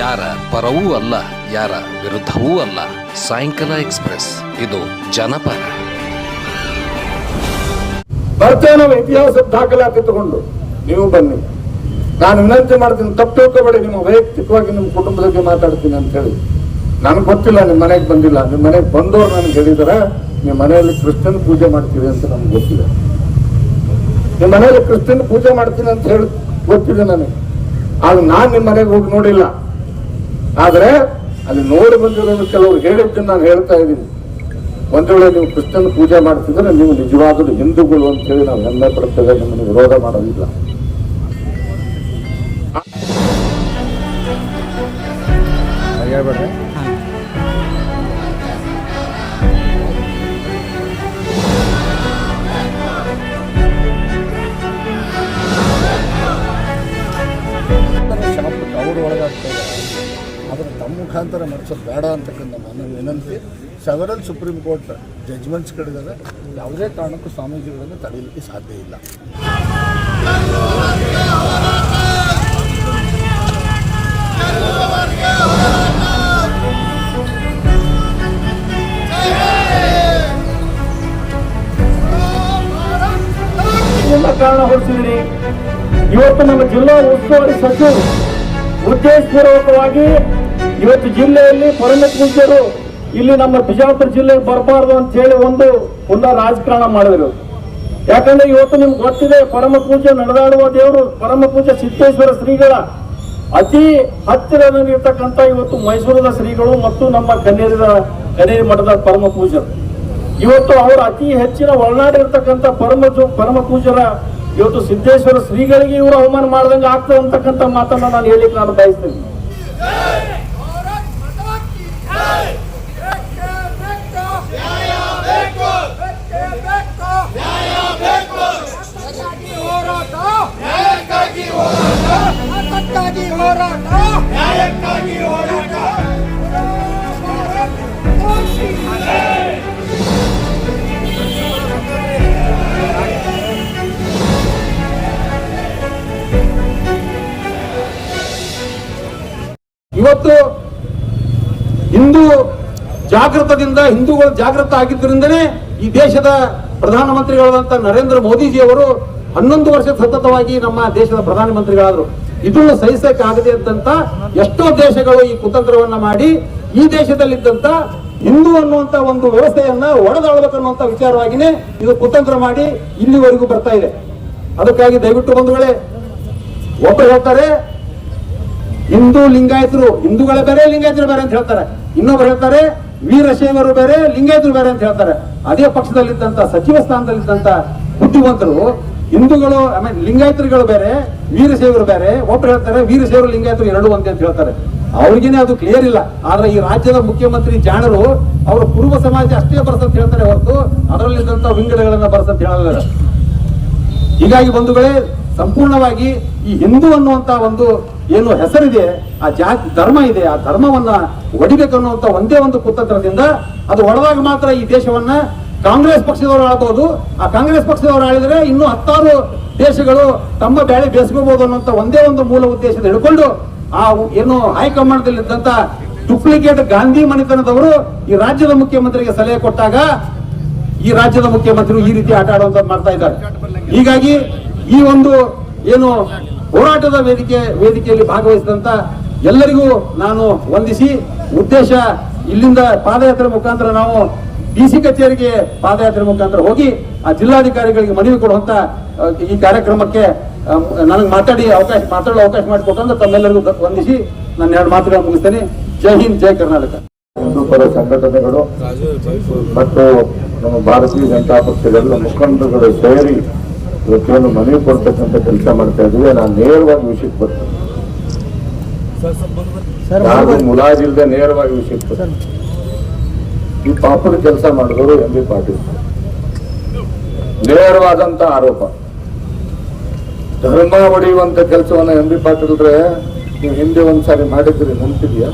ಯಾರ ಪರವೂ ಅಲ್ಲ, ಯಾರ ವಿರುದ್ಧವೂ ಅಲ್ಲ. ಸಾಯಂಕಾಲ ಎಕ್ಸ್ಪ್ರೆಸ್, ಇದು ಜನಪರ. ನಾವು ಇತಿಹಾಸ ದಾಖಲಾತಿ ತಗೊಂಡು ನೀವು ಬನ್ನಿ. ನಾನು ವಿನಂತಿ ಮಾಡ್ತೀನಿ, ತಪ್ಪು ನಿಮ್ಮ ವೈಯಕ್ತಿಕವಾಗಿ ನಿಮ್ಮ ಕುಟುಂಬದಲ್ಲಿ ಮಾತಾಡ್ತೀನಿ ಅಂತ ಹೇಳಿ. ನನಗೆ ಗೊತ್ತಿಲ್ಲ, ನಿಮ್ಮ ಮನೆಗೆ ಬಂದಿಲ್ಲ. ನಿಮ್ಮ ಮನೆಗೆ ಬಂದವರು ನನಗೆ ಹೇಳಿದಾರೆ, ನಿಮ್ಮ ಮನೆಯಲ್ಲಿ ಕ್ರಿಶ್ಚಿಯನ್ ಪೂಜೆ ಮಾಡ್ತೀವಿ ಅಂತ ನಮ್ಗೆ ಗೊತ್ತಿದೆ. ನಿಮ್ಮ ಮನೆಯಲ್ಲಿ ಕ್ರಿಶ್ಚಿಯನ್ ಪೂಜೆ ಮಾಡ್ತೀನಿ ಅಂತ ಹೇಳಿ ಗೊತ್ತಿದೆ ನನಗೆ. ಆಗ ನಾನು ನಿಮ್ಮ ಮನೆಗೆ ಹೋಗಿ ನೋಡಿಲ್ಲ. ಆದರೆ ಅಲ್ಲಿ ನೋಡಿ ಬಂದಿರೋದು ಕೆಲವರು ಹೇಳಿದ್ದನ್ನು ನಾನು ಹೇಳ್ತಾ ಇದ್ದೀನಿ. ಒಂದು ವೇಳೆ ನೀವು ಕೃಷ್ಣನ ಪೂಜೆ ಮಾಡ್ತಿದ್ರೆ ನೀವು ನಿಜವಾದರೂ ಹಿಂದೂಗಳು ಅಂತ ಹೇಳಿ ನಾವು ಹೆಮ್ಮೆ ಪಡ್ತೇವೆ ನಿಮ್ಮನ್ನು ವಿರೋಧ ಮಾಡೋದಿಲ್ಲ. ಅವರು ಒಳಗಾಗ್ತಾ ಇದ್ದಾರೆ ಅದನ್ನು ತಮ್ಮ ಮುಖಾಂತರ ನಡೆಸೋದು ಬೇಡ ಅಂತಕ್ಕಂಥ ನನ್ನ ವಿನಂತಿ ಸೆವೆರಲ್ ಸುಪ್ರೀಂ ಕೋರ್ಟ್ ಜಜ್ಮೆಂಟ್ಸ್ ಕಡಿದಾವೆ ಯಾವುದೇ ಕಾರಣಕ್ಕೂ ಸ್ವಾಮೀಜಿಗಳನ್ನು ತಡೆಯಲಿಕ್ಕೆ ಸಾಧ್ಯ ಇಲ್ಲ. ಕಾರಣ ಹೊರಿಸಿದ್ರಿ ಇವತ್ತು ನಮ್ಮ ಜಿಲ್ಲಾ ಉಸ್ತುವಾರಿ ಸಚಿವರು ಉದ್ದೇಶಪೂರ್ವಕವಾಗಿ ಇವತ್ತು ಜಿಲ್ಲೆಯಲ್ಲಿ ಪರಮ ಪೂಜ್ಯರು ಇಲ್ಲಿ ನಮ್ಮ ಬಿಜಾಪುರ ಜಿಲ್ಲೆಗೆ ಬರಬಾರ್ದು ಅಂತ ಹೇಳಿ ಒಂದು ಪುನಃ ರಾಜಕಾರಣ ಮಾಡಿದ್ರು. ಯಾಕಂದ್ರೆ ಇವತ್ತು ನಿಮ್ಗೆ ಗೊತ್ತಿದೆ ಪರಮ ಪೂಜೆ ನಡೆದಾಡುವ ದೇವರು ಪರಮ ಪೂಜೆ ಸಿದ್ದೇಶ್ವರ ಶ್ರೀಗಳ ಅತಿ ಹತ್ತಿರದಲ್ಲಿರ್ತಕ್ಕಂಥ ಇವತ್ತು ಮೈಸೂರಿನ ಶ್ರೀಗಳು ಮತ್ತು ನಮ್ಮ ಕನ್ನೇರಿದ ಕನ್ನೇರಿ ಮಠದ ಪರಮ ಪೂಜರು ಇವತ್ತು ಅವರು ಅತಿ ಹೆಚ್ಚಿನ ಒಳನಾಡಿರ್ತಕ್ಕಂಥ ಪರಮ ಪರಮ ಪೂಜರ ಇವತ್ತು ಸಿದ್ದೇಶ್ವರ ಶ್ರೀಗಳಿಗೆ ಇವರು ಅವಮಾನ ಮಾಡ್ದಂಗೆ ಆಗ್ತದೆ ಅಂತಕ್ಕಂಥ ಮಾತನ್ನ ನಾನು ಹೇಳಿಕ್ಕೆ ನಾನು ಬಯಸ್ತೇನೆ. ಇವತ್ತು ಹಿಂದೂ ಜಾಗೃತದಿಂದ, ಹಿಂದೂಗಳು ಜಾಗೃತ ಆಗಿದ್ದರಿಂದನೇ ಈ ದೇಶದ ಪ್ರಧಾನಮಂತ್ರಿಗಳಾದಂಥ ನರೇಂದ್ರ ಮೋದಿಜಿಯವರು ಹನ್ನೊಂದು ವರ್ಷ ಸತತವಾಗಿ ನಮ್ಮ ದೇಶದ ಪ್ರಧಾನಮಂತ್ರಿಗಳಾದರು. ಇದನ್ನು ಸಹಿಸಕ್ಕಾಗದೆ ಅಂತ ಎಷ್ಟೋ ದೇಶಗಳು ಈ ಕುತಂತ್ರವನ್ನ ಮಾಡಿ, ಈ ದೇಶದಲ್ಲಿದ್ದಂತ ಹಿಂದೂ ಅನ್ನುವಂತ ಒಂದು ವ್ಯವಸ್ಥೆಯನ್ನ ಒಡೆದಾಳ್ಬೇಕನ್ನುವಂತ ವಿಚಾರವಾಗಿನೇ ಇದು ಕುತಂತ್ರ ಮಾಡಿ ಇಲ್ಲಿವರೆಗೂ ಬರ್ತಾ ಇದೆ. ಅದಕ್ಕಾಗಿ ದಯವಿಟ್ಟು ಬಂಧುಗಳೇ, ಒಬ್ಬರು ಹೇಳ್ತಾರೆ ಹಿಂದೂ ಲಿಂಗಾಯತರು, ಹಿಂದೂಗಳೇ ಬೇರೆ, ಲಿಂಗಾಯತರು ಬೇರೆ ಅಂತ ಹೇಳ್ತಾರೆ. ಇನ್ನೊಬ್ರು ಹೇಳ್ತಾರೆ, ವೀರಶೈವರು ಬೇರೆ, ಲಿಂಗಾಯತರು ಬೇರೆ ಅಂತ ಹೇಳ್ತಾರೆ. ಅದೇ ಪಕ್ಷದಲ್ಲಿದ್ದಂತ, ಸಚಿವ ಸ್ಥಾನದಲ್ಲಿದ್ದಂತ ಬುದ್ಧಿವಂತರು, ಹಿಂದೂಗಳು ಆಮೇಲೆ ಲಿಂಗಾಯತರುಗಳು ಬೇರೆ, ವೀರಶೈವರು ಬೇರೆ, ಒಬ್ರು ಹೇಳ್ತಾರೆ, ವೀರಶೈವರು, ಲಿಂಗಾಯತರು ಎರಡು ಒಂದೇ ಅಂತ ಹೇಳ್ತಾರೆ. ಅವ್ರಿಗೇನೆ ಅದು ಕ್ಲಿಯರ್ ಇಲ್ಲ. ಆದ್ರೆ ಈ ರಾಜ್ಯದ ಮುಖ್ಯಮಂತ್ರಿ ಜಾಣರು, ಅವರು ಕುರುಬ ಸಮಾಜ ಅಷ್ಟೇ ಬರ್ಸಂತ ಹೇಳ್ತಾರೆ ಹೊರತು, ಅದರಲ್ಲಿದ್ದಂತ ವಿಂಗಡಗಳನ್ನ ಬರ್ಸಂತ ಹೇಳಲ್ಲ. ಹೀಗಾಗಿ ಬಂಧುಗಳೇ ಸಂಪೂರ್ಣವಾಗಿ ಈ ಹಿಂದೂ ಅನ್ನುವಂತ ಒಂದು ಏನು ಹೆಸರಿದೆ, ಆ ಜಾತಿ ಧರ್ಮ ಇದೆ, ಆ ಧರ್ಮವನ್ನ ಒಡಿಬೇಕನ್ನುವಂತ ಒಂದೇ ಒಂದು ಕುತಂತ್ರದಿಂದ ಅದು ಒಡೆದಾಗ ಮಾತ್ರ ಈ ದೇಶವನ್ನ ಕಾಂಗ್ರೆಸ್ ಪಕ್ಷದವರು ಆಳ್ಬಹುದು ಆ ಕಾಂಗ್ರೆಸ್ ಪಕ್ಷದವರು ಆಳಿದ್ರೆ ಇನ್ನೂ ಹತ್ತಾರು ದೇಶಗಳು ತಮ್ಮ ಬ್ಯಾಳಿ ಬೇಸ್ಕೋಬಹುದು ಅನ್ನುವಂತ ಒಂದೇ ಒಂದು ಮೂಲ ಉದ್ದೇಶದ ಹಿಡ್ಕೊಂಡು ಆ ಏನು ಹೈಕಮಾಂಡ್ ದಲ್ಲಿದ್ದಂತ ಡುಪ್ಲಿಕೇಟ್ ಗಾಂಧಿ ಮನೆತನದವರು ಈ ರಾಜ್ಯದ ಮುಖ್ಯಮಂತ್ರಿಗೆ ಸಲಹೆ ಕೊಟ್ಟಾಗ ಈ ರಾಜ್ಯದ ಮುಖ್ಯಮಂತ್ರಿಗಳು ಈ ರೀತಿ ಆಟ ಆಡುವಂತ ಮಾಡ್ತಾ ಇದ್ದಾರೆ. ಹೀಗಾಗಿ ಈ ಒಂದು ಏನು ಹೋರಾಟದ ವೇದಿಕೆ ವೇದಿಕೆಯಲ್ಲಿ ಭಾಗವಹಿಸಿದಂತ ಎಲ್ಲರಿಗೂ ನಾನು ವಂದಿಸಿ ಉದ್ದೇಶ ಇಲ್ಲಿಂದ ಪಾದಯಾತ್ರೆ ಮುಖಾಂತರ ನಾವು ಡಿ ಸಿ ಕಚೇರಿಗೆ ಪಾದಯಾತ್ರೆ ಮುಖಾಂತರ ಹೋಗಿ ಆ ಜಿಲ್ಲಾಧಿಕಾರಿಗಳಿಗೆ ಮನವಿ ಕೊಡುವಂತ ಈ ಕಾರ್ಯಕ್ರಮಕ್ಕೆ ನನಗೆ ಮಾತಾಡಿ ಅವಕಾಶ ಮಾತಾಡಲು ಅವಕಾಶ ಮಾಡಿಕೊಟ್ಟಂತ ತಮ್ಮೆಲ್ಲರಿಗೂ ವಂದಿಸಿ ನನ್ನ ಎರಡು ಮಾತುಗಳನ್ನು ಮುಗಿಸ್ತೇನೆ. ಜೈ ಹಿಂದ್ ಜೈ ಕರ್ನಾಟಕ. ಹಿಂದೂ ಪರ ಸಂಘಟನೆಗಳು ಮತ್ತು ನಮ್ಮ ಭಾರತೀಯ ಜನತಾ ಪಕ್ಷದ ಎಲ್ಲ ಮುಖಂಡರುಗಳು ಸೇರಿ ಇವತ್ತೇನು ಮನವಿ ಕೊಡ್ತಕ್ಕಂಥ ಕೆಲಸ ಮಾಡ್ತಾ ಇದ್ದೀವಿ. ನಾನು ನೇರವಾಗಿ ವಿಷಯಕ್ಕೆ ಬರ್ತೇನೆ. ನಾನು ಮುಲಾಜಿಲ್ದೆ ನೇರವಾಗಿ ವಿಷಯಕ್ಕೆ ಬರ್ತೇನೆ. ಈ ಪಾಪದ ಕೆಲಸ ಮಾಡಿದವರು ಎಂ ಬಿ ಪಾಟೀಲ್. ನೇರವಾದಂತ ಆರೋಪ. ಧರ್ಮ ಒಡೆಯುವಂತ ಕೆಲಸವನ್ನ ಎಂ ಬಿ ಪಾಟೀಲ್ರೆ ನೀವು ಹಿಂದೆ ಒಂದ್ಸಾರಿ ಮಾಡಿದ್ರಿ ನೆನಪಿದ್ಯಾ?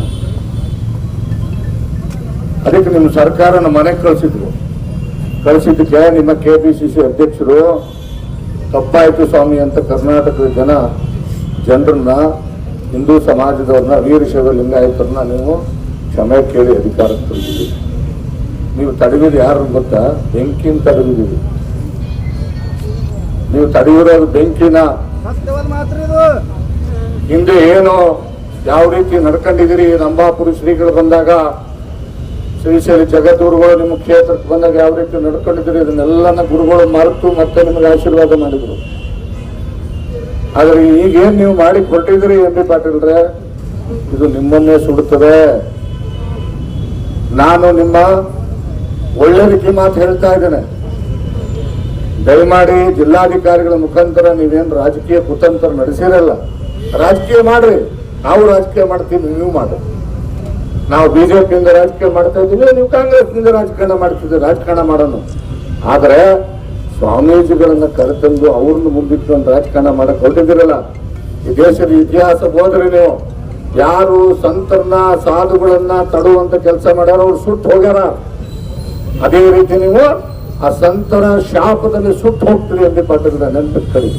ಅದಕ್ಕೆ ನಿಮ್ಮ ಸರ್ಕಾರನ ಮನೆಗೆ ಕಳಿಸಿದ್ರು. ಕಳಿಸಿದ್ದಕ್ಕೆ ನಿಮ್ಮ ಕೆ ಪಿ ಸಿ ಸಿ ಅಧ್ಯಕ್ಷರು ತಪ್ಪಾಯ್ತು ಸ್ವಾಮಿ ಅಂತ ಕರ್ನಾಟಕದ ಜನ ಜನರನ್ನ ಹಿಂದೂ ಸಮಾಜದವ್ರನ್ನ ವೀರಶೈವ ಲಿಂಗಾಯತರನ್ನ ನೀವು ಕ್ಷಮೆ ಕೇಳಿ ಅಧಿಕಾರಕ್ಕೆ ತಂದಿದ್ದೀರಿ. ನೀವು ತಡೆದಿದ್ದು ಯಾರು ಗೊತ್ತಾ? ಬೆಂಕಿನ ತಡೆದಿದ್ದೀರಿ. ನೀವು ತಡೆಯಿರೋದು ಬೆಂಕಿನ? ಹಿಂದೆ ಏನು ಯಾವ ರೀತಿ ನಡ್ಕೊಂಡಿದ್ದೀರಿ? ನಂಬಾಪುರಿ ಶ್ರೀಗಳು ಬಂದಾಗ ಶ್ರೀಶೈಲ ಜಗದ್ಗುರುಗಳು ನಿಮ್ಮ ಕ್ಷೇತ್ರಕ್ಕೆ ಬಂದಾಗ ಯಾವ ರೀತಿ ನಡ್ಕೊಂಡಿದ್ರು ಇದನ್ನೆಲ್ಲನ ಗುರುಗಳು ಮರೆತು ಮತ್ತೆ ನಿಮಗೆ ಆಶೀರ್ವಾದ ಮಾಡಿದ್ರು. ಆದ್ರೆ ಈಗೇನ್ ನೀವು ಮಾಡಿ ಕೊಟ್ಟಿದ್ರಿ ಎಂ ಬಿ ಪಾಟೀಲ್ರೆ ಇದು ನಿಮ್ಮನ್ನೇ ಸುಡುತ್ತದೆ. ನಾನು ನಿಮ್ಮ ಒಳ್ಳೆದಕ್ಕೆ ಮಾತು ಹೇಳ್ತಾ ಇದ್ದೇನೆ. ದಯಮಾಡಿ ಜಿಲ್ಲಾಧಿಕಾರಿಗಳ ಮುಖಾಂತರ ನೀವೇನು ರಾಜಕೀಯ ಕುತಂತ್ರ ನಡೆಸಿರಲ್ಲ. ರಾಜಕೀಯ ಮಾಡ್ರಿ. ನಾವು ರಾಜಕೀಯ ಮಾಡ್ತೀವಿ, ನೀವು ಮಾಡ್ರಿ. ನಾವು ಬಿಜೆಪಿಯಿಂದ ರಾಜಕೀಯ ಮಾಡ್ತಾ ಇದ್ದೀವಿ, ನೀವು ಕಾಂಗ್ರೆಸ್ನಿಂದ ರಾಜಕಾರಣ ಮಾಡ್ತಿದ್ದೆ ರಾಜಕಾರಣ ಮಾಡೋಣ. ಆದರೆ ಸ್ವಾಮೀಜಿಗಳನ್ನ ಕರೆತಂದು ಅವ್ರನ್ನ ಮುಂದಿಟ್ಕೊಂಡು ರಾಜಕಾರಣ ಮಾಡಕ್ ಹೊರಟಿದ್ದೀರಲ್ಲ. ಈ ದೇಶದ ಇತಿಹಾಸ ಹೋದ್ರಿ ನೀವು ಯಾರು ಸಂತರನ್ನ ಸಾಧುಗಳನ್ನ ತಡುವಂತ ಕೆಲಸ ಮಾಡ್ಯಾರ ಅವ್ರು ಸುಟ್ಟು ಹೋಗ್ಯಾರ. ಅದೇ ರೀತಿ ನೀವು ಆ ಸಂತರ ಶಾಪದಲ್ಲಿ ಸುಟ್ಟು ಹೋಗ್ತೀರಿ ಅಂತ ಪಾಠದ ನೆನಪಿಟ್ಕೊಳ್ಳಿ.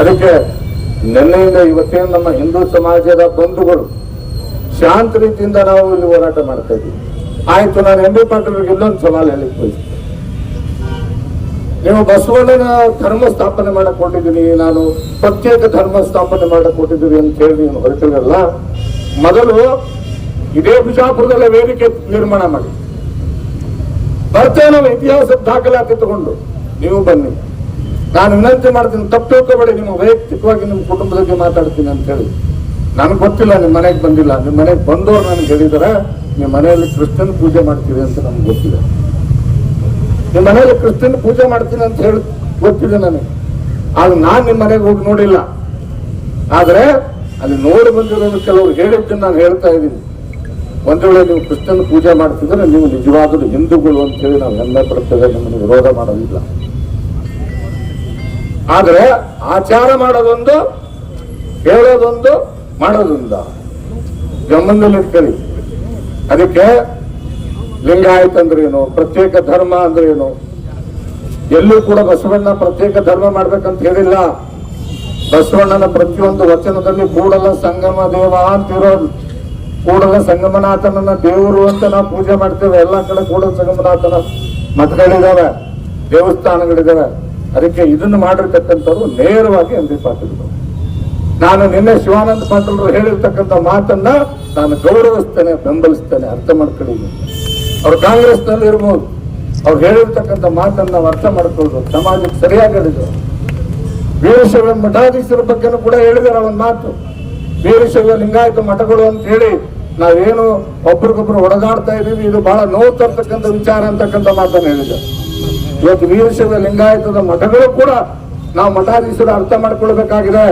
ಅದಕ್ಕೆ ನಿನ್ನೆಯಿಂದ ಇವತ್ತೇನು ನಮ್ಮ ಹಿಂದೂ ಸಮಾಜದ ಬಂಧುಗಳು ಶಾಂತ ರೀತಿಯಿಂದ ನಾವು ಇಲ್ಲಿ ಹೋರಾಟ ಮಾಡ್ತಾ ಇದ್ದೀವಿ. ಆಯ್ತು, ನಾನು ಎಂ ಬಿ ಇನ್ನೊಂದು ಸವಾಲು ಹೇಳಿಕ್ ನೀವು ಬಸವಣ್ಣನ ಧರ್ಮ ಸ್ಥಾಪನೆ ಮಾಡಕ್ ನಾನು ಪ್ರತ್ಯೇಕ ಧರ್ಮ ಸ್ಥಾಪನೆ ಮಾಡಕ್ ಅಂತ ಹೇಳಿ ನೀವು ಹೊರಟಿರಲ್ಲ. ಮೊದಲು ಇದೇ ಬಿಜಾಪುರದಲ್ಲೇ ವೇದಿಕೆ ನಿರ್ಮಾಣ ಮಾಡಿ. ಬರ್ತೇವೆ ನಾವು ಇತಿಹಾಸ ದಾಖಲಾತಿ ತಗೊಂಡು ನೀವು ಬನ್ನಿ. ನಾನು ವಿನಂತಿ ಮಾಡ್ತೀನಿ, ತಪ್ಪು ತಿಳ್ಕೊಬೇಡಿ, ನಿಮ್ಮ ವೈಯಕ್ತಿಕವಾಗಿ ನಿಮ್ಮ ಕುಟುಂಬದ ಮಾತಾಡ್ತೀನಿ ಅಂತ ಹೇಳಿ. ನನಗೆ ಗೊತ್ತಿಲ್ಲ ನಿಮ್ಮ ಮನೆಗೆ ಬಂದಿಲ್ಲ. ನಿಮ್ಮ ಮನೆಗೆ ಬಂದೋರು ನನಗೆ ಹೇಳಿದಾರೆ ನಿಮ್ಮ ಮನೆಯಲ್ಲಿ ಕ್ರಿಶ್ಚಿಯನ್ ಪೂಜೆ ಮಾಡ್ತೀವಿ ಅಂತ ನಮ್ಗೆ ಗೊತ್ತಿದೆ. ನಿಮ್ಮ ಮನೆಯಲ್ಲಿ ಕ್ರಿಶ್ಚಿಯನ್ ಪೂಜೆ ಮಾಡ್ತೀನಿ ಅಂತ ಹೇಳಿ ಗೊತ್ತಿದೆ ನನಗೆ. ಆಗ ನಾನು ನಿಮ್ಮ ಮನೆಗೆ ಹೋಗಿ ನೋಡಿಲ್ಲ. ಆದರೆ ಅಲ್ಲಿ ನೋಡಿ ಬಂದಿರೋದು ಕೆಲವರು ಹೇಳಿದ್ದನ್ನು ನಾನು ಹೇಳ್ತಾ ಇದ್ದೀನಿ. ಒಂದು ವೇಳೆ ನೀವು ಕ್ರಿಶ್ಚಿಯನ್ ಪೂಜೆ ಮಾಡ್ತಿದ್ರೆ ನೀವು ನಿಜವಾದ ಹಿಂದೂಗಳು ಅಂತ ಹೇಳಿ ನಾವು ಹೆಮ್ಮೆ ಪಡ್ತೇವೆ, ನಿಮ್ಮನ್ನು ವಿರೋಧ ಮಾಡೋದಿಲ್ಲ. ಆದರೆ ಆಚಾರ ಮಾಡೋದೊಂದು, ಹೇಳೋದೊಂದು ಮಾಡೋದೊಂದು ಗಮನದಲ್ಲಿ ಇಟ್ಕೊಳ್ಳಿ. ಅದಕ್ಕೆ ಲಿಂಗಾಯತ್ ಅಂದ್ರೆ ಏನು? ಪ್ರತ್ಯೇಕ ಧರ್ಮ ಅಂದ್ರೆ ಏನು? ಎಲ್ಲೂ ಕೂಡ ಬಸವಣ್ಣ ಪ್ರತ್ಯೇಕ ಧರ್ಮ ಮಾಡ್ಬೇಕಂತ ಹೇಳಿಲ್ಲ. ಬಸವಣ್ಣನ ಪ್ರತಿಯೊಂದು ವಚನದಲ್ಲಿ ಕೂಡಲ ಸಂಗಮ ದೇವ ಅಂತ ಇರೋದು. ಕೂಡಲ ಸಂಗಮನಾಥನನ್ನ ದೇವರು ಅಂತ ನಾವು ಪೂಜೆ ಮಾಡ್ತೇವೆ. ಎಲ್ಲಾ ಕಡೆ ಕೂಡಲ ಸಂಗಮನಾಥನ ಮಠಗಳಿದಾವೆ, ದೇವಸ್ಥಾನಗಳಿದಾವೆ. ಅದಕ್ಕೆ ಇದನ್ನು ಮಾಡಿರ್ತಕ್ಕಂಥವ್ರು ನೇರವಾಗಿ ಎಂ ನಾನು ನಿನ್ನೆ ಶಿವಾನಂದ ಪಾಟೀಲ್ರು ಹೇಳಿರ್ತಕ್ಕಂಥ ಮಾತನ್ನ ನಾನು ಗೌರವಿಸ್ತೇನೆ, ಬೆಂಬಲಿಸ್ತೇನೆ, ಅರ್ಥ ಮಾಡ್ಕೊಳ್ಳಿ ಅವ್ರು ಕಾಂಗ್ರೆಸ್ನಲ್ಲಿ ಇರ್ಬೋದು. ಅವ್ರು ಹೇಳಿರ್ತಕ್ಕಂಥ ಮಾತನ್ನ ನಾವು ಅರ್ಥ ಮಾಡ್ಕೊಳ್ಳೋದು ಸಮಾಜಕ್ಕೆ ಸರಿಯಾಗಿ ಹೇಳಿದ್ರು ವೀರಶೈವ ಮಠಾಧೀಶರ ಬಗ್ಗೆನೂ ಕೂಡ ಹೇಳಿದಾರೆ ಒಂದು ಮಾತು. ವೀರಶೈವ ಲಿಂಗಾಯತ ಮಠಗಳು ಅಂತ ಹೇಳಿ ನಾವೇನು ಒಬ್ರಿಗೊಬ್ರು ಹೊಡೆದಾಡ್ತಾ ಇದೀವಿ ಇದು ಬಹಳ ನೋವು ತರ್ತಕ್ಕಂಥ ವಿಚಾರ ಅಂತಕ್ಕಂಥ ಮಾತನ್ನು ಹೇಳಿದ್ದಾರೆ. ಇವತ್ತು ವೀರಶೈವ ಲಿಂಗಾಯತದ ಮಠಗಳು ಕೂಡ ನಾವು ಮಠಾಧೀಶರು ಅರ್ಥ ಮಾಡ್ಕೊಳ್ಬೇಕಾಗಿದೆ.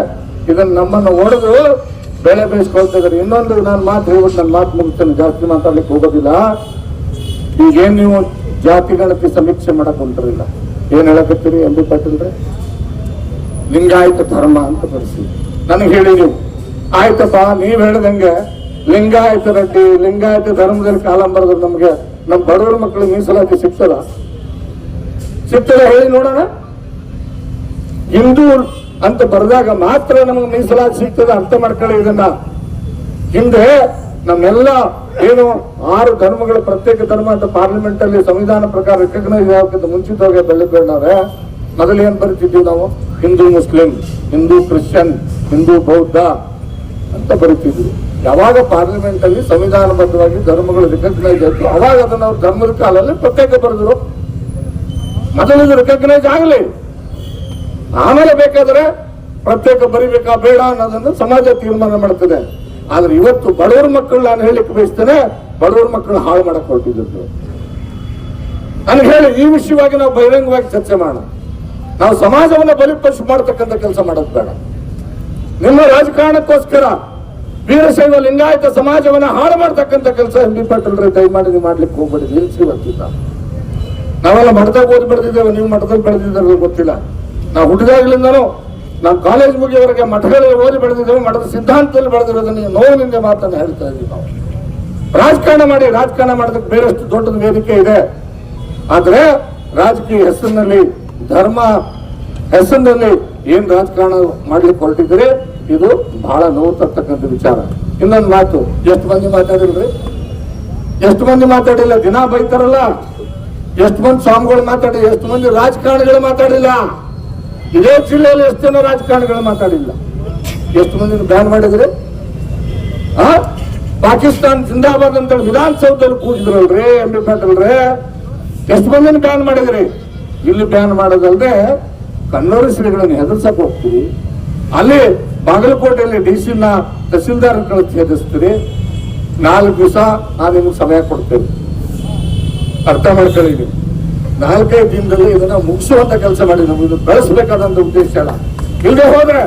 ಇದನ್ನ ನಮ್ಮನ್ನು ಹೊಡೆದು ಬೆಳೆ ಬೇಯಿಸ್ಕೊಳ್ತಾ ಇನ್ನೊಂದು ನಾನು ಮಾತು ಹೇಳ್ಬಿಟ್ಟು ನನ್ನ ಮಾತು ಮುಗಿಸ್ತೇನೆ. ಜಾಸ್ತಿ ಮಾತಾಡ್ಲಿಕ್ಕೆ ಹೋಗೋದಿಲ್ಲ. ಈಗೇನು ನೀವು ಜಾತಿ ಗಣತಿ ಸಮೀಕ್ಷೆ ಮಾಡಕ್ ಹೊಂಟಿರಲಿಲ್ಲ. ಏನ್ ಹೇಳಕತ್ತೀರಿ ಎಂ ಬಿ ಲಿಂಗಾಯತ ಧರ್ಮ ಅಂತ ಬರ್ಸಿ. ನನಗೆ ಹೇಳಿ ನೀವು. ಆಯ್ತಪ್ಪ, ನೀವ್ ಹೇಳ್ದಂಗೆ ಲಿಂಗಾಯತ ರೆಡ್ಡಿ, ಲಿಂಗಾಯತ ಧರ್ಮದಲ್ಲಿ ಕಾಲಂ ಬರೆದ್ರೆ ನಮ್ಗೆ ನಮ್ ಬಡವರ ಮಕ್ಕಳು ಮೀಸಲಾತಿ ಸಿಗ್ತದ? ಸಿಗ್ತದ ಹೇಳಿ ನೋಡೋಣ. ಹಿಂದೂ ಅಂತ ಬರೆದಾಗ ಮಾತ್ರ ನಮಗೆ ಮೀಸಲಾತಿ ಸಿಗ್ತದೆ, ಅರ್ಥ ಮಾಡ್ಕೊಳ್ಳಿ ಇದನ್ನ. ಹಿಂದೆ ನಮ್ಮೆಲ್ಲ ಏನು ಆರು ಧರ್ಮಗಳು, ಪ್ರತ್ಯೇಕ ಧರ್ಮ ಅಂತ ಪಾರ್ಲಿಮೆಂಟ್ ಅಲ್ಲಿ ಸಂವಿಧಾನ ಪ್ರಕಾರ ರೆಕಗ್ನೈಸ್ ಆಗೋಕ್ಕಿಂತ ಮುಂಚಿತವಾಗಿ ಬೆಳೆಕೊಂಡಾರೆ ಮೊದಲು ಏನ್ ಬರಿತಿದ್ವಿ ನಾವು? ಹಿಂದೂ ಮುಸ್ಲಿಂ, ಹಿಂದೂ ಕ್ರಿಶ್ಚಿಯನ್, ಹಿಂದೂ ಬೌದ್ಧ ಅಂತ ಬರಿತಿದ್ವಿ. ಯಾವಾಗ ಪಾರ್ಲಿಮೆಂಟ್ ಅಲ್ಲಿ ಸಂವಿಧಾನಬದ್ಧವಾಗಿ ಧರ್ಮಗಳು ರೆಕಗ್ನೈಸ್ ಆಯ್ತು ಅವಾಗ ಅದನ್ನ ಧರ್ಮದ ಕಾಲಲ್ಲಿ ಪ್ರತ್ಯೇಕ ಬರೆದ್ರು. ಮೊದಲು ರಿಕಗ್ನೈಸ್ ಆಗಲಿ ಆಮೇಲೆ ಬೇಕಾದ್ರೆ ಪ್ರತ್ಯೇಕ ಬರಿಬೇಕಾ ಬೇಡ ಅನ್ನೋದನ್ನು ಸಮಾಜ ತೀರ್ಮಾನ ಮಾಡ್ತದೆ. ಆದ್ರೆ ಇವತ್ತು ಬಡವರ ಮಕ್ಕಳು ನಾನು ಹೇಳಿಕ್ಕೆ ಬಯಸ್ತೇನೆ, ಬಡವರ ಮಕ್ಕಳು ಹಾಳು ಮಾಡಕ್ ಹೊರಟಿದ್ದು. ನನಗೆ ಹೇಳಿ, ಈ ವಿಷಯವಾಗಿ ನಾವು ಬಹಿರಂಗವಾಗಿ ಚರ್ಚೆ ಮಾಡೋಣ. ನಾವು ಸಮಾಜವನ್ನ ಬಲಿಪಶು ಮಾಡತಕ್ಕಂಥ ಕೆಲಸ ಮಾಡೋದು ಬೇಡ. ನಿಮ್ಮ ರಾಜಕಾರಣಕ್ಕೋಸ್ಕರ ವೀರಶೈವ ಲಿಂಗಾಯತ ಸಮಾಜವನ್ನ ಹಾಳು ಮಾಡ್ತಕ್ಕಂಥ ಕೆಲಸ ಎಂ ಬಿ ಪಾಟೀಲ್ರೆ, ದಯಮಾಡಿ ನೀವು ಮಾಡ್ಲಿಕ್ಕೆ ಹೋಗ್ಬೇಡಿ. ನಿಲ್ಸಿ ಇವತ್ತಿಂದ. ನಾವೆಲ್ಲ ಮಠದಾಗ ಓದಿ ಬೆಳೆದಿದ್ದೇವೆ ನೀವು ಮಠದಲ್ಲಿ ಬೆಳೆದಿದ್ದಾರೆ ಗೊತ್ತಿಲ್ಲ. ನಾವು ಹುಟ್ಟಿದಾಗ್ಲಿಂದನೂ ನಾವು ಕಾಲೇಜ್ ಮುಗಿಯವರೆಗೆ ಮಠಗಳಲ್ಲಿ ಓದಿ ಬೆಳೆದಿದ್ದೇವೆ ಮಠದ ಸಿದ್ಧಾಂತದಲ್ಲಿ ಬೆಳೆದಿರೋದನ್ನು ನೋವಿನಿಂದ ಮಾತನ್ನು ಹೇಳ್ತಾ ಇದ್ದೀವಿ ನಾವು. ರಾಜಕಾರಣ ಮಾಡಿ, ರಾಜಕಾರಣ ಮಾಡೋದಕ್ಕೆ ಬೇರೆಷ್ಟು ದೊಡ್ಡದು ವೇದಿಕೆ ಇದೆ. ಆದರೆ ರಾಜಕೀಯ ಹೆಸರಿನಲ್ಲಿ, ಧರ್ಮ ಹೆಸರಿನಲ್ಲಿ ಏನು ರಾಜಕಾರಣ ಮಾಡಲಿಕ್ಕೆ ಹೊರಟಿದ್ರೆ ಇದು ಬಹಳ ನೋವು ತರ್ತಕ್ಕಂಥ ವಿಚಾರ. ಇನ್ನೊಂದು ಮಾತು, ಎಷ್ಟು ಮಂದಿ ಮಾತಾಡಿಲ್ರಿ? ಎಷ್ಟು ಮಂದಿ ಮಾತಾಡಿಲ್ಲ? ದಿನ ಬೈತಾರಲ್ಲ. ಎಷ್ಟು ಮಂದಿ ಸ್ವಾಮಿಗಳು ಮಾತಾಡಿ, ಎಷ್ಟು ಮಂದಿ ರಾಜಕಾರಣಿಗಳು ಮಾತಾಡಿಲ್ಲ. ಇದೇ ಜಿಲ್ಲೆಯಲ್ಲಿ ಎಷ್ಟು ಜನ ರಾಜಕಾರಣಿಗಳು ಮಾತಾಡಿಲ್ಲ? ಎಷ್ಟು ಮಂದಿ ಬ್ಯಾನ್ ಮಾಡಿದ್ರೆ? ಆ? ಪಾಕಿಸ್ತಾನ್ ಜಿಂದಾಬಾದ್ ಅಂತ ವಿಧಾನಸೌಧದಲ್ಲಿ ಕೂಗಿದ್ರಲ್ರಿ ಎಂ ಬಿ ಪಾಟೀಲ್ರೇ, ಎಷ್ಟು ಮಂದಿನ ಬ್ಯಾನ್ ಮಾಡಿದ್ರಿ? ಇಲ್ಲಿ ಬ್ಯಾನ್ ಮಾಡೋದಲ್ದೆ ಕನ್ನಡ ಶ್ರೀಗಳನ್ನು ಹೆದರ್ಸಕ್ ಹೋಗ್ತೀರಿ. ಅಲ್ಲಿ ಬಾಗಲಕೋಟೆಯಲ್ಲಿ ಡಿ ಸಿನ ತಹಸೀಲ್ದಾರ್ ಕಳಿಸಿ ಹೆದರ್ಸ್ತೀರಿ ನಾಲ್ಕು ದಿವಸ ನಾನು ನಿಮ್ಗೆ ಸಮಯ ಕೊಡ್ತೇನೆ. ಅರ್ಥ ಮಾಡ್ಕೊಳ್ಳಿ. ನಾಲ್ಕೈದು ದಿನದಲ್ಲಿ ಇದನ್ನ ಮುಗಿಸುವಂತ ಕೆಲಸ ಮಾಡಿ, ನಮಗೆ ಬೆಳೆಸಬೇಕಾದಂತ ಉದ್ದೇಶ ಅಲ್ಲ. ಇಲ್ಲದೆ ಹೋದ್ರೆ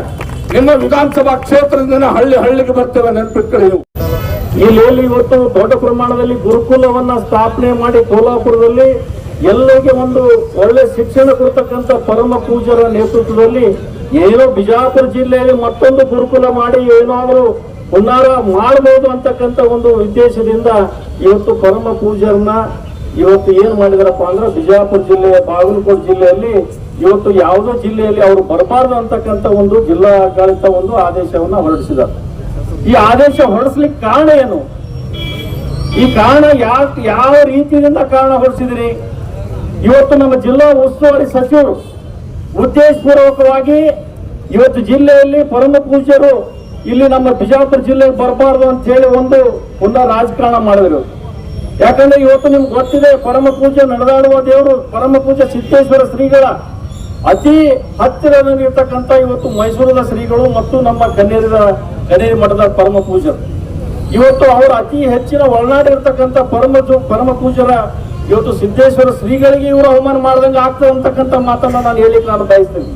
ನಿಮ್ಮ ವಿಧಾನಸಭಾ ಕ್ಷೇತ್ರದಿಂದ ಹಳ್ಳಿ ಹಳ್ಳಿಗೆ ಬರ್ತೇವೆ ನೆನಪಿಟ್ಕೊಳ್ಳಿ ಇಲ್ಲಿ ಇವತ್ತು ದೊಡ್ಡ ಪ್ರಮಾಣದಲ್ಲಿ ಗುರುಕುಲವನ್ನ ಸ್ಥಾಪನೆ ಮಾಡಿ ಕೋಲಾಪುರದಲ್ಲಿ ಎಲ್ಲರಿಗೆ ಒಂದು ಒಳ್ಳೆ ಶಿಕ್ಷಣ ಕೊಡ್ತಕ್ಕಂಥ ಪರಮ ಪೂಜರ ನೇತೃತ್ವದಲ್ಲಿ ಏನೋ ಬಿಜಾಪುರ ಜಿಲ್ಲೆಯಲ್ಲಿ ಮತ್ತೊಂದು ಗುರುಕುಲ ಮಾಡಿ ಏನಾದರೂ ಹುನ್ನಾರ ಮಾಡಬಹುದು ಅಂತಕ್ಕಂಥ ಒಂದು ಉದ್ದೇಶದಿಂದ ಇವತ್ತು ಪರಮ ಪೂಜರನ್ನ ಇವತ್ತು ಏನ್ ಮಾಡಿದಾರಪ್ಪ ಅಂದ್ರೆ ಬಿಜಾಪುರ ಜಿಲ್ಲೆ ಬಾಗಲಕೋಟೆ ಜಿಲ್ಲೆಯಲ್ಲಿ ಇವತ್ತು ಯಾವುದೋ ಜಿಲ್ಲೆಯಲ್ಲಿ ಅವರು ಬರಬಾರ್ದು ಅಂತಕ್ಕಂಥ ಒಂದು ಜಿಲ್ಲಾಡಳಿತ ಒಂದು ಆದೇಶವನ್ನ ಹೊರಡಿಸಿದ್ದಾರೆ. ಈ ಆದೇಶ ಹೊರಡಿಸ್ಲಿಕ್ಕೆ ಕಾರಣ ಏನು? ಈ ಕಾರಣ ಯಾಕೆ ಯಾವ ರೀತಿಯಿಂದ ಕಾರಣ ಹೊರಡಿಸಿದಿರಿ? ಇವತ್ತು ನಮ್ಮ ಜಿಲ್ಲಾ ಉಸ್ತುವಾರಿ ಸಚಿವರು ಉದ್ದೇಶಪೂರ್ವಕವಾಗಿ ಇವತ್ತು ಜಿಲ್ಲೆಯಲ್ಲಿ ಪರಮ ಪೂಜ್ಯರು ಇಲ್ಲಿ ನಮ್ಮ ಬಿಜಾಪುರ ಜಿಲ್ಲೆಗೆ ಬರಬಾರ್ದು ಅಂತ ಹೇಳಿ ಒಂದು ಪುನಃ ರಾಜಕಾರಣ ಮಾಡಿದ್ರು. ಯಾಕಂದ್ರೆ ಇವತ್ತು ನಿಮ್ಗೆ ಗೊತ್ತಿದೆ, ಪರಮ ಪೂಜೆ ನಡೆದಾಡುವ ದೇವರು, ಪರಮ ಪೂಜೆ ಸಿದ್ದೇಶ್ವರ ಶ್ರೀಗಳ ಅತಿ ಹತ್ತಿರದಲ್ಲಿರ್ತಕ್ಕಂಥ ಇವತ್ತು ಮೈಸೂರಿನ ಶ್ರೀಗಳು ಮತ್ತು ನಮ್ಮ ಕನ್ನೇರಿದ ಕನ್ನೇರಿ ಮಠದ ಪರಮ ಪೂಜರು ಇವತ್ತು ಅವರ ಅತಿ ಹೆಚ್ಚಿನ ಒಳನಾಡಿರ್ತಕ್ಕಂಥ ಪರಮ ಪರಮ ಪೂಜರ ಇವತ್ತು ಸಿದ್ದೇಶ್ವರ ಶ್ರೀಗಳಿಗೆ ಇವರು ಅವಮಾನ ಮಾಡ್ದಂಗೆ ಆಗ್ತದೆ ಅಂತಕ್ಕಂಥ ಮಾತನ್ನ ನಾನು ಹೇಳಿಕ್ಕೆ ನಾನು ಬಯಸ್ತೇನೆ.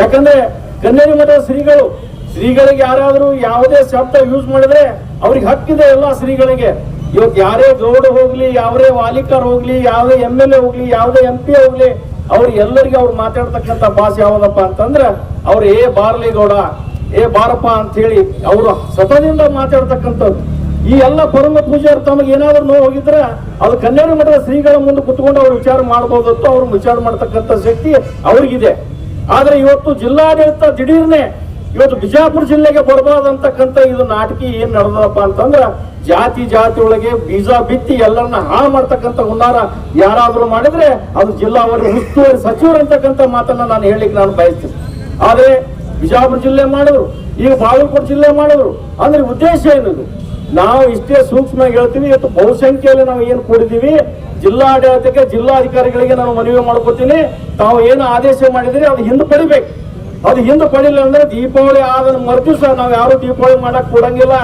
ಯಾಕಂದ್ರೆ ಕನ್ನೇರಿ ಮಠದ ಶ್ರೀಗಳು, ಶ್ರೀಗಳಿಗೆ ಯಾರಾದರೂ ಯಾವುದೇ ಶಬ್ದ ಯೂಸ್ ಮಾಡಿದ್ರೆ ಅವ್ರಿಗೆ ಹಕ್ಕಿದೆ ಎಲ್ಲ ಶ್ರೀಗಳಿಗೆ. ಇವತ್ತು ಯಾರೇ ಗೌಡ ಹೋಗ್ಲಿ, ಯಾವರೇ ವಾಲಿಕರ್ ಹೋಗ್ಲಿ, ಯಾವುದೇ ಎಂ ಎಲ್ ಎ ಹೋಗ್ಲಿ, ಯಾವ್ದೇ ಎಂ ಪಿ ಹೋಗ್ಲಿ, ಅವ್ರು ಎಲ್ಲರಿಗೆ ಅವ್ರು ಮಾತಾಡ್ತಕ್ಕಂಥ ಭಾಷೆ ಯಾವ್ದಪ್ಪ ಅಂತಂದ್ರೆ ಅವ್ರು ಏ ಬಾರ್ಲಿ ಗೌಡ ಏ ಬಾರಪ್ಪ ಅಂತ ಹೇಳಿ ಅವರು ಸತದಿಂದ ಮಾತಾಡ್ತಕ್ಕಂಥದ್ದು ಈ ಎಲ್ಲ ಪರಮ ಪೂಜಾರು ತಮಗೆ ಏನಾದ್ರು ನೋವು ಹೋಗಿದ್ರೆ ಅದು ಕನ್ಯಾಣ ಮಠದ ಶ್ರೀಗಳ ಮುಂದೆ ಕುತ್ಕೊಂಡು ಅವ್ರು ವಿಚಾರ ಮಾಡ್ಬೋದತ್ತು ಅವ್ರು ವಿಚಾರ ಮಾಡ್ತಕ್ಕಂಥ ಶಕ್ತಿ ಅವ್ರಿಗಿದೆ. ಆದ್ರೆ ಇವತ್ತು ಜಿಲ್ಲಾಡಳಿತ ದಿಢೀರ್ನೆ ಇವತ್ತು ಬಿಜಾಪುರ ಜಿಲ್ಲೆಗೆ ಬರಬಾರ್ದಂತಕ್ಕಂಥ ಇದು ನಾಟಕಿ ಏನ್ ನಡೆದಪ್ಪ ಅಂತಂದ್ರ ಜಾತಿ ಜಾತಿ ಒಳಗೆ ಬೀಜ ಬಿತ್ತಿ ಎಲ್ಲರನ್ನ ಹಾಳು ಮಾಡ್ತಕ್ಕಂಥ ಹುನ್ನಾರ ಯಾರಾದ್ರೂ ಮಾಡಿದ್ರೆ ಅದು ಜಿಲ್ಲಾ ಅವರ ಉಸ್ತುವಾರಿ ಸಚಿವರು ಅಂತಕ್ಕಂಥ ಮಾತನ್ನ ನಾನು ಹೇಳಿಕ್ ನಾನು ಬಯಸ್ತೀನಿ. ಆದ್ರೆ ಬಿಜಾಪುರ ಜಿಲ್ಲೆ ಮಾಡಿದ್ರು, ಈಗ ಬಾಗಲಕೋಟೆ ಜಿಲ್ಲೆ ಮಾಡಿದ್ರು. ಅಂದ್ರೆ ಉದ್ದೇಶ ಏನದು? ನಾವು ಇಷ್ಟೇ ಸೂಕ್ಷ್ಮ ಹೇಳ್ತೀವಿ, ಇವತ್ತು ಬಹುಸಂಖ್ಯೆಯಲ್ಲಿ ನಾವು ಏನು ಕೂಡಿದೀವಿ? ಜಿಲ್ಲಾಡಳಿತಕ್ಕೆ ಜಿಲ್ಲಾಧಿಕಾರಿಗಳಿಗೆ ನಾನು ಮನವಿ ಮಾಡ್ಕೋತೀನಿ. ತಾವು ಏನು ಆದೇಶ ಮಾಡಿದ್ರೆ ಅದು ಹಿಂದೆ ಪಡಿಬೇಕು. ಅದು ಹಿಂದೆ ಪಡಿಲ್ಲ ಅಂದ್ರೆ ದೀಪಾವಳಿ ಆದ ಮರುದಿವಸ ನಾವು ಯಾರು ದೀಪಾವಳಿ ಮಾಡಕ್ ಕೊಡಂಗಿಲ್ಲ.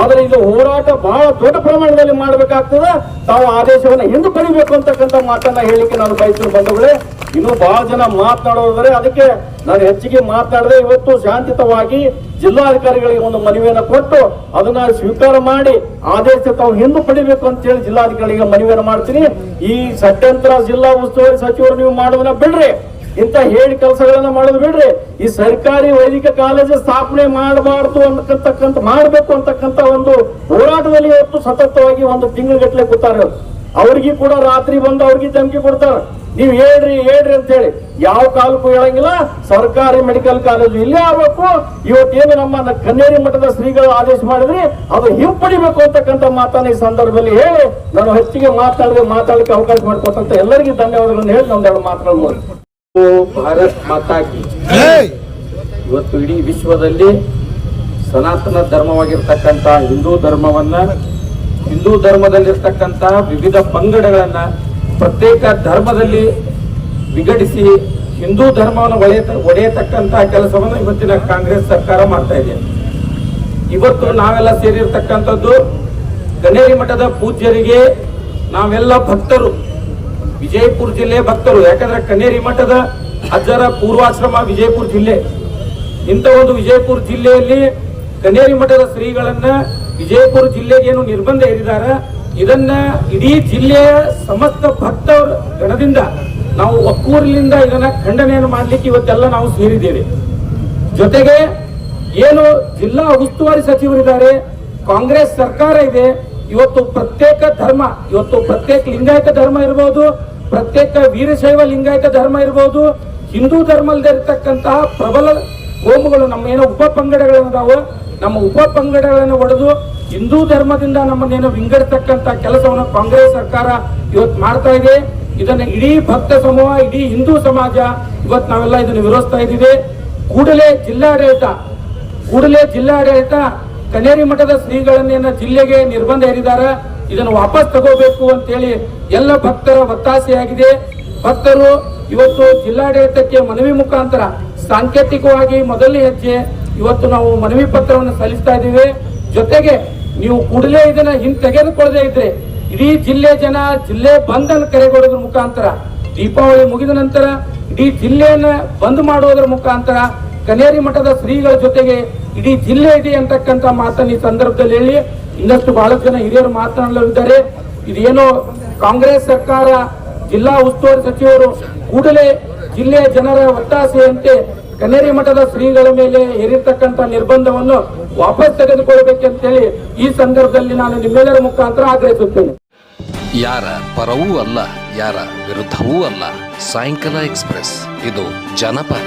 ಆದ್ರೆ ಇದು ಹೋರಾಟ ಬಹಳ ದೊಡ್ಡ ಪ್ರಮಾಣದಲ್ಲಿ ಮಾಡ್ಬೇಕಾಗ್ತದೆ. ತಾವು ಆದೇಶವನ್ನ ಹಿಂದೆ ಪಡಿಬೇಕು ಅಂತಕ್ಕಂಥ ಮಾತನ್ನ ಹೇಳಿಕೆ ನಾನು ಬಯಸಿದ ಬಂಧುಗಳೇ. ಇನ್ನು ಬಹಳ ಜನ ಮಾತನಾಡೋದ್ರೆ ಅದಕ್ಕೆ ನಾನು ಹೆಚ್ಚಿಗೆ ಮಾತನಾಡದೆ ಇವತ್ತು ಶಾಂತಿತವಾಗಿ ಜಿಲ್ಲಾಧಿಕಾರಿಗಳಿಗೆ ಒಂದು ಮನವಿಯನ್ನು ಕೊಟ್ಟು ಅದನ್ನ ಸ್ವೀಕಾರ ಮಾಡಿ ಆದೇಶ ತಾವು ಹಿಂದೆ ಪಡಿಬೇಕು ಅಂತ ಹೇಳಿ ಜಿಲ್ಲಾಧಿಕಾರಿಗಳಿಗೆ ಮನವಿಯನ್ನು ಮಾಡ್ತೀನಿ. ಈ ಷಡ್ಯಂತ್ರ ಜಿಲ್ಲಾ ಉಸ್ತುವಾರಿ ಸಚಿವರು ನೀವು ಮಾಡೋದನ್ನ ಬಿಡ್ರಿ. ಇಂತ ಹೇಳಿ ಕೆಲಸಗಳನ್ನ ಮಾಡೋದು ಬಿಡ್ರಿ. ಈ ಸರ್ಕಾರಿ ವೈದಿಕ ಕಾಲೇಜು ಸ್ಥಾಪನೆ ಮಾಡಬಾರ್ದು ಅಂತಕ್ಕಂಥ ಮಾಡಬೇಕು ಅಂತಕ್ಕಂಥ ಒಂದು ಹೋರಾಟದಲ್ಲಿ ಇವತ್ತು ಸತತವಾಗಿ ಒಂದು ತಿಂಗಳಗಟ್ಟಲೆ ಕೂತಾರೆ ಅವ್ರಿಗೆ ಕೂಡ ರಾತ್ರಿ ಬಂದು ಅವ್ರಿಗೆ ಧಮಕಿ ಕೊಡ್ತಾರ. ನೀವು ಹೇಳ್ರಿ ಹೇಳ್ರಿ ಅಂತ ಹೇಳಿ. ಯಾವ ಕಾಲಕ್ಕೂ ಹೇಳಂಗಿಲ್ಲ, ಸರ್ಕಾರಿ ಮೆಡಿಕಲ್ ಕಾಲೇಜು ಇಲ್ಲೇ ಆಗ್ಬೇಕು. ಇವತ್ತೇನು ನಮ್ಮ ಕನ್ನೇರಿ ಮಠದ ಶ್ರೀಗಳು ಆದೇಶ ಮಾಡಿದ್ರಿ, ಅದು ಹಿಂಪಡಿಬೇಕು ಅಂತಕ್ಕಂಥ ಮಾತನ್ನ ಈ ಸಂದರ್ಭದಲ್ಲಿ ಹೇಳಿ, ನಾನು ಹೆಚ್ಚಿಗೆ ಮಾತಾಡದೆ ಮಾತಾಡಕ್ಕೆ ಅವಕಾಶ ಮಾಡಿಕೊಟ್ಟಂತ ಎಲ್ಲರಿಗೂ ಧನ್ಯವಾದಗಳನ್ನು ಹೇಳಿ, ನಮ್ದೆರಡು ಮಾತುಗಳು ಭಾರತ್ ಮಾತಾ ಕಿ ಇವತ್ತು ಇಡೀ ವಿಶ್ವದಲ್ಲಿ ಸನಾತನ ಧರ್ಮವಾಗಿರ್ತಕ್ಕಂಥ ಹಿಂದೂ ಧರ್ಮವನ್ನ ಹಿಂದೂ ಧರ್ಮದಲ್ಲಿರ್ತಕ್ಕಂಥ ವಿವಿಧ ಪಂಗಡಗಳನ್ನ ಪ್ರತ್ಯೇಕ ಧರ್ಮದಲ್ಲಿ ವಿಘಟಿಸಿ ಹಿಂದೂ ಧರ್ಮವನ್ನು ಒಡೆಯ ಒಡೆಯತಕ್ಕಂತಹ ಕೆಲಸವನ್ನು ಇವತ್ತಿನ ಕಾಂಗ್ರೆಸ್ ಸರ್ಕಾರ ಮಾಡ್ತಾ ಇದೆ. ಇವತ್ತು ನಾವೆಲ್ಲ ಸೇರಿರ್ತಕ್ಕಂಥದ್ದು ಗಣೇರಿ ಮಠದ ಪೂಜ್ಯರಿಗೆ ನಾವೆಲ್ಲ ಭಕ್ತರು. ವಿಜಯಪುರ ಜಿಲ್ಲೆ ಭಕ್ತರು, ಯಾಕಂದ್ರೆ ಕನೇರಿ ಮಠದ ಅಜ್ಜರ ಪೂರ್ವಾಶ್ರಮ ವಿಜಯಪುರ ಜಿಲ್ಲೆ. ಇಂಥ ಒಂದು ವಿಜಯಪುರ ಜಿಲ್ಲೆಯಲ್ಲಿ ಕನೇರಿ ಮಠದ ಶ್ರೀಗಳನ್ನ ವಿಜಯಪುರ ಜಿಲ್ಲೆಗೆ ಏನು ನಿರ್ಬಂಧ ಹೇರಿದಾರ, ಇದನ್ನ ಇಡೀ ಜಿಲ್ಲೆಯ ಸಮಸ್ತ ಭಕ್ತರ ಗಣದಿಂದ ನಾವು ಒಕ್ಕೂರಿನಿಂದ ಇದನ್ನ ಖಂಡನೆಯನ್ನು ಮಾಡ್ಲಿಕ್ಕೆ ಇವತ್ತೆಲ್ಲ ನಾವು ಸೇರಿದ್ದೇವೆ. ಜೊತೆಗೆ ಏನು ಜಿಲ್ಲಾ ಉಸ್ತುವಾರಿ ಸಚಿವರಿದ್ದಾರೆ, ಕಾಂಗ್ರೆಸ್ ಸರ್ಕಾರ ಇದೆ, ಇವತ್ತು ಪ್ರತ್ಯೇಕ ಧರ್ಮ, ಇವತ್ತು ಪ್ರತ್ಯೇಕ ಲಿಂಗಾಯತ ಧರ್ಮ ಇರಬಹುದು ಪ್ರತ್ಯೇಕ ವೀರಶೈವ ಲಿಂಗಾಯತ ಧರ್ಮ ಇರಬಹುದು ಹಿಂದೂ ಧರ್ಮದಲ್ಲಿರ್ತಕ್ಕಂತಹ ಪ್ರಬಲ ಕೋಮುಗಳು ನಮ್ಮ ಏನೋ ಉಪ ಪಂಗಡಗಳದಾವು. ನಮ್ಮ ಉಪ ಪಂಗಡಗಳನ್ನು ಒಡೆದು ಹಿಂದೂ ಧರ್ಮದಿಂದ ನಮ್ಮನ್ನೇನೋ ವಿಂಗಡತಕ್ಕಂತಹ ಕೆಲಸವನ್ನು ಕಾಂಗ್ರೆಸ್ ಸರ್ಕಾರ ಇವತ್ತು ಮಾಡ್ತಾ ಇದೆ. ಇದನ್ನು ಇಡೀ ಭಕ್ತ ಸಮೂಹ, ಇಡೀ ಹಿಂದೂ ಸಮಾಜ ಇವತ್ತು ನಾವೆಲ್ಲ ಇದನ್ನು ವಿರೋಧಿಸ್ತಾ ಇದ್ದೀವಿ. ಕೂಡಲೇ ಜಿಲ್ಲಾಡಳಿತ ಕೂಡಲೇ ಜಿಲ್ಲಾಡಳಿತ ಕನೇರಿ ಮಠದ ಶ್ರೀಗಳನ್ನೇನ ಜಿಲ್ಲೆಗೆ ನಿರ್ಬಂಧ ಹೇರಿದ್ದಾರೆ. ಇದನ್ನು ವಾಪಸ್ ತಗೋಬೇಕು ಅಂತೇಳಿ ಎಲ್ಲ ಭಕ್ತರ ಒತ್ತಾಸೆಯಾಗಿದೆ. ಭಕ್ತರು ಇವತ್ತು ಜಿಲ್ಲಾಡಳಿತಕ್ಕೆ ಮನವಿ ಮುಖಾಂತರ ಸಾಂಕೇತಿಕವಾಗಿ ಮೊದಲನೇ ಹೆಜ್ಜೆ ಇವತ್ತು ನಾವು ಮನವಿ ಪತ್ರವನ್ನು ಸಲ್ಲಿಸ್ತಾ ಇದ್ದೀವಿ. ಜೊತೆಗೆ ನೀವು ಕೂಡಲೇ ಇದನ್ನ ಹಿಂತೆಗೆದುಕೊಳ್ಳದೇ ಇದ್ರೆ ಇಡೀ ಜಿಲ್ಲೆ ಜನ, ಜಿಲ್ಲೆ ಬಂದ್ ಅನ್ನು ಕರೆಗೊಡೋದ್ರ ಮುಖಾಂತರ, ದೀಪಾವಳಿ ಮುಗಿದ ನಂತರ ಇಡೀ ಜಿಲ್ಲೆಯನ್ನ ಬಂದ್ ಮಾಡುವುದರ ಮುಖಾಂತರ ಕನೇರಿ ಮಠದ ಶ್ರೀಗಳ ಜೊತೆಗೆ ಇಡೀ ಜಿಲ್ಲೆ ಇದೆ ಅಂತಕ್ಕಂಥ ಮಾತನ್ನು ಈ ಸಂದರ್ಭದಲ್ಲಿ ಹೇಳಿ. ಇನ್ನಷ್ಟು ಬಹಳಷ್ಟು ಜನ ಹಿರಿಯರು ಮಾತನಾಡಲಿದ್ದಾರೆ. ಇದೇನೋ ಕಾಂಗ್ರೆಸ್ ಸರ್ಕಾರ ಜಿಲ್ಲಾ ಉಸ್ತುವಾರಿ ಸಚಿವರು ಕೂಡಲೇ ಜಿಲ್ಲೆಯ ಜನರ ಒತ್ತಾಸೆಯಂತೆ ಕನೇರಿ ಮಠದ ಶ್ರೀಗಳ ಮೇಲೆ ಹೇರಿರ್ತಕ್ಕಂಥ ನಿರ್ಬಂಧವನ್ನು ವಾಪಸ್ ತೆಗೆದುಕೊಳ್ಳಬೇಕಂತೇಳಿ ಈ ಸಂದರ್ಭದಲ್ಲಿ ನಾನು ನಿಮ್ಮೆಲ್ಲರ ಮುಖಾಂತರ ಆಗ್ರಹಿಸುತ್ತೇನೆ. ಯಾರ ಪರವೂ ಅಲ್ಲ, ಯಾರ ವಿರುದ್ಧವೂ ಅಲ್ಲ. ಸಾಯಂಕಾಲ ಎಕ್ಸ್ಪ್ರೆಸ್. ಇದು ಜನಪರ.